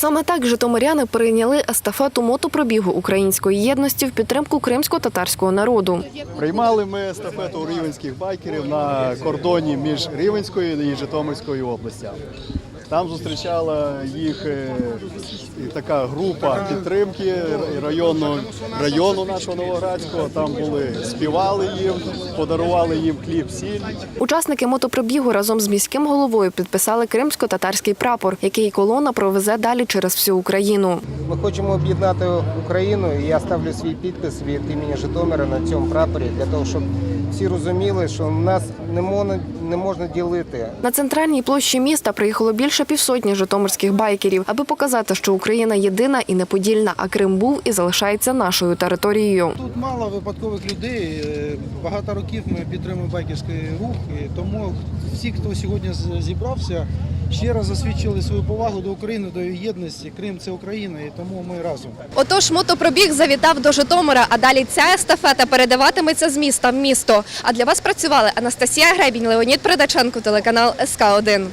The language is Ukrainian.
Саме так житомиряни перейняли естафету мотопробігу української єдності в підтримку кримсько-татарського народу. Приймали ми естафету рівенських байкерів на кордоні між Рівенською і Житомирською областями. Там зустрічала їх е, така група підтримки районного району нашого Новоградського. Там були співали їм, подарували їм хліб, сіль. Учасники мотопробігу разом з міським головою підписали кримсько-татарський прапор, який колона провезе далі через всю Україну. Ми хочемо об'єднати Україну, і я ставлю свій підпис від імені Житомира на цьому прапорі для того, щоб всі розуміли, що нас не можна, не можна ділити. На центральній площі міста приїхало більше півсотні житомирських байкерів, аби показати, що Україна єдина і неподільна, а Крим був і залишається нашою територією. Тут мало випадкових людей. е, Багато років ми підтримуємо байкерський рух, і тому всі, хто сьогодні зібрався, ще раз засвідчили свою повагу до України, до її єдності. Крим це Україна, і тому ми разом. Отож, мотопробіг завітав до Житомира, а далі ця естафета передаватиметься з міста в місто. А для вас працювали Анастасія Гребінь, Леонід Придаченко, телеканал СК 1